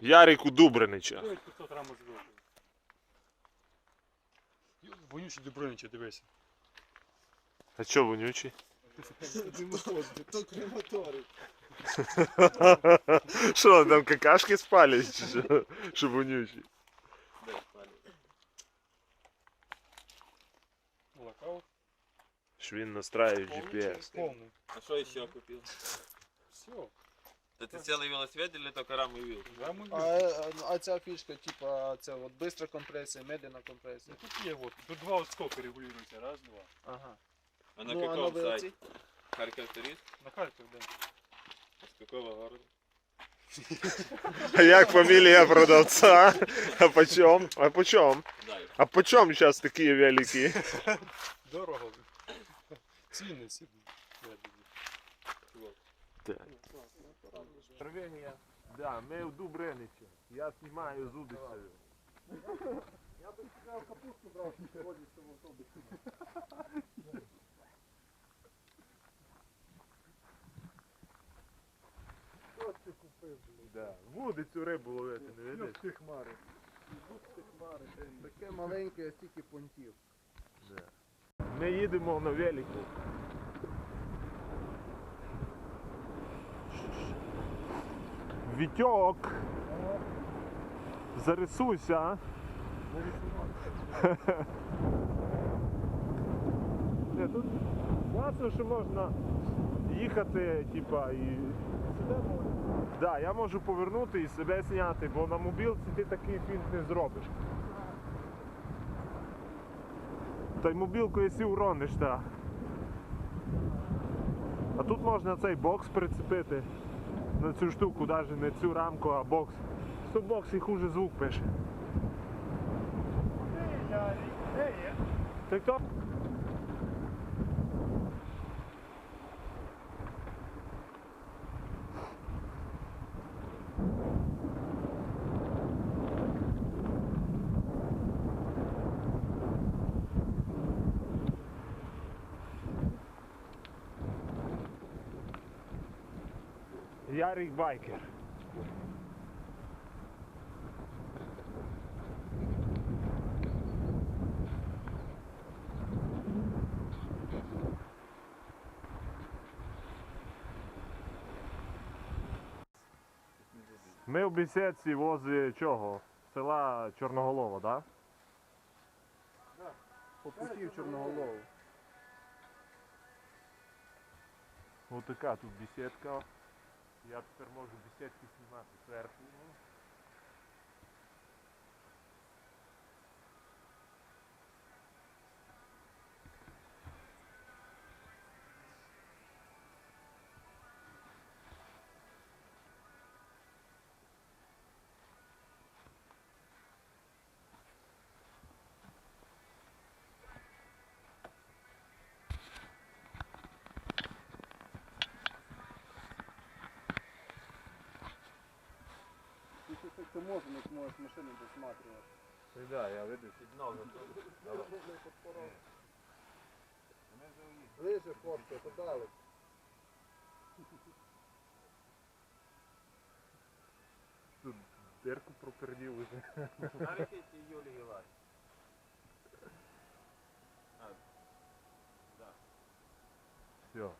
Ярику Дубринича. Вонючий Дубровича, дивися. А чо вонючий? То крематорий. Що, там какашки спалять, чи що? Що вонючий? Він настраює GPS. Повний. А что еще купил? Все. Это целый велосипед или только раму и вилку? Раму А, е, а ця фішка, типа, це от бистра компресія, медленна компресія. Ну, тут є от, тут два отскока регулюються, раз, два. Ага. А на ну, а каком новий сайте? Харьков турист? На Харків, да. С какого города? А як фамілія продавця? А почем? А почем? Дай. А почем зараз такі великі? Дорого. Ціни всі. Червення. Да, ми в Дубриничі. Я знімаю з Удицею. Да. Вудицю рибу ловити, не видиш? Ти хмари. Таке маленьке, а стільки понтів. Да. Ми їдемо на велику. Вітьок. Зарисуйся. Ні, тут класно, що можна їхати, типа, і. Да, я можу повернути і себе зняти, бо на мобілці ти такий фінт не зробиш. Та й мобілку якщо урониш, так. А тут можна цей бокс прицепити на цю штуку, навіть не цю рамку, а бокс. Тут бокс і хуже звук пише. Ти хто? Ярик Байкер. Ми в бесідці возле чого? Села Чорноголова, так? Да? По путі в Чорноголову. Ось така тут бесідка. Я тепер можу десятки знімати зверху. Ти щось як ти можеш, як можеш машину досматривати. Да, я Давай. Ближе, хлопці, подали. Тут дирку пропердів уже. Навіть эти Юлі і Варя. Все.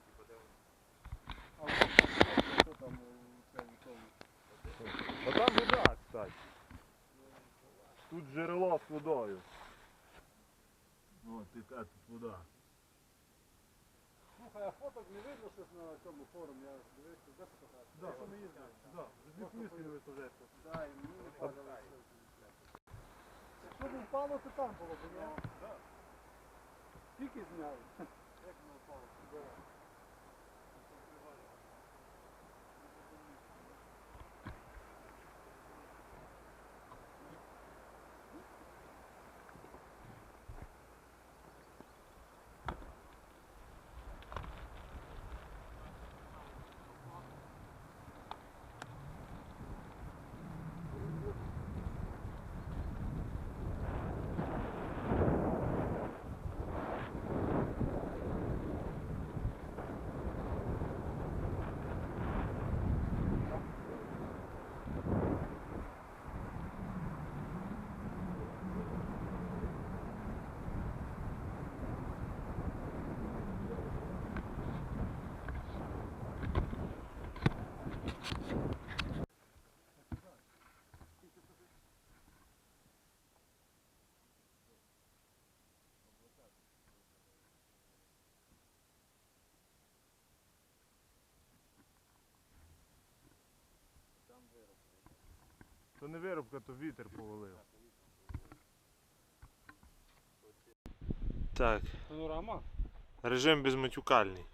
А що там у цьому тому? А там вода, кстати. Тут джерело з водою. О, яка тут вода. Слухай, а фоток не видно щось на цьому форумі, я дивився, де фотографії? Да, що ми їздили? Да. Дві плюски не виставляєте. Да, і мені не падали. Якщо б впало, то там було б, ні? Тільки зняли. Як не впало? То не виробка, то вітер повалив. Так, Панорама? режим безматюкальний.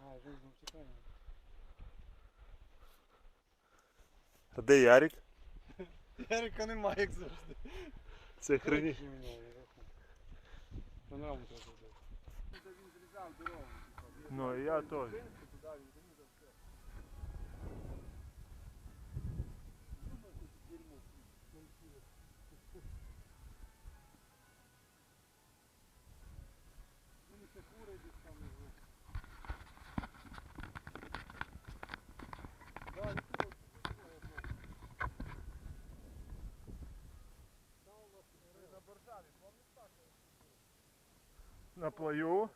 А, визнав чекання. А де Ярик? Ярика немає, як завжди. Це хрені. Панораму треба зробити. Ну, і я теж. На плаю.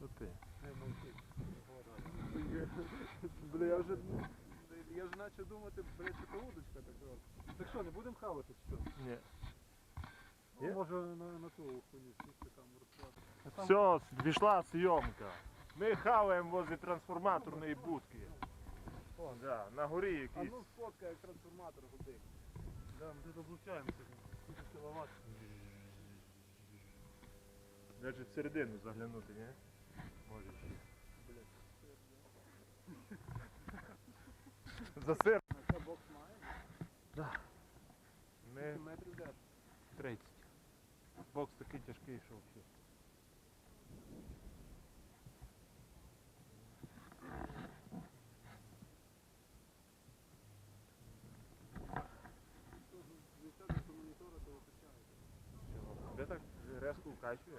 Ну. Бля, я вже. Я вже почав думати, блядь, що то удочка така. Так що, не будемо хавати чи що? Ні. Ну, Є? може на, на ту хуйню сісти там розклад. Все, пішла зйомка. Ми хаваємо возле трансформаторної будки. Да, на горі А ну сфотка, як трансформатор гудить. Да, ми тут облучаємося. Кіловат. Даже всередину заглянути, ні? Можеш. За сир. А це бокс має? Ми Метрів 10. 30. Бокс такий тяжкий, що взагалі. Де так резко вкачує?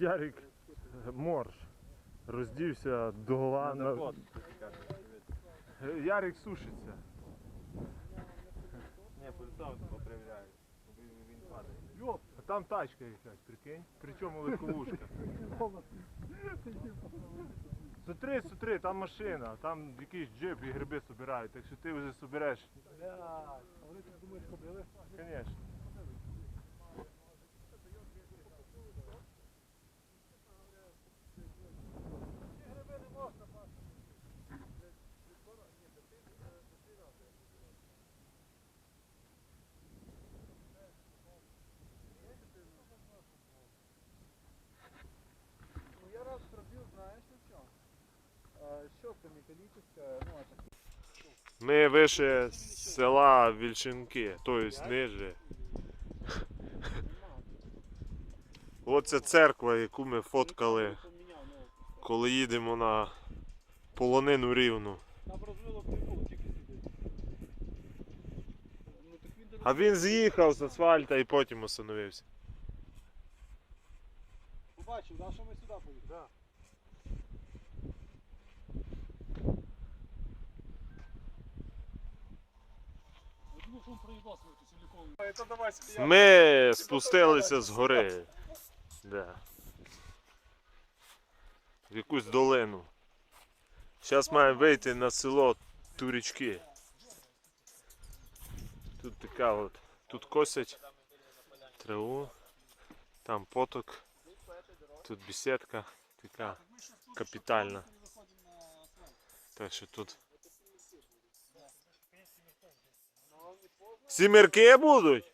Ярик морж. Роздівся до гола. На... Е, Ярик сушиться. Не, пульсав поправляю. Він падає. А там тачка якась, прикинь. Причому легковушка. Смотри, смотри, там машина, там якийсь джип і гриби собирають, так що ти вже собереш. А вони тут думають? Звісно. Ну я раз пробил, знаешь, на чем? А, щетка металлическая, ну это Ми вище села Вільшинки, тобто ниже. Оце церква, яку ми фоткали, коли їдемо на полонину рівну. Ну А він з'їхав з асфальта і потім остановився. побачив, да, що ми сюди поїхали? Да. Я думав, що він проїбав свою ту силіконову. Это давай собі Ми спустилися з гори. Да. В якусь долину. Зараз маємо вийти на село Турічки. Тут така от. Тут косять траву, там поток, тут бесідка така капітальна. Так що тут. Сімерки будуть?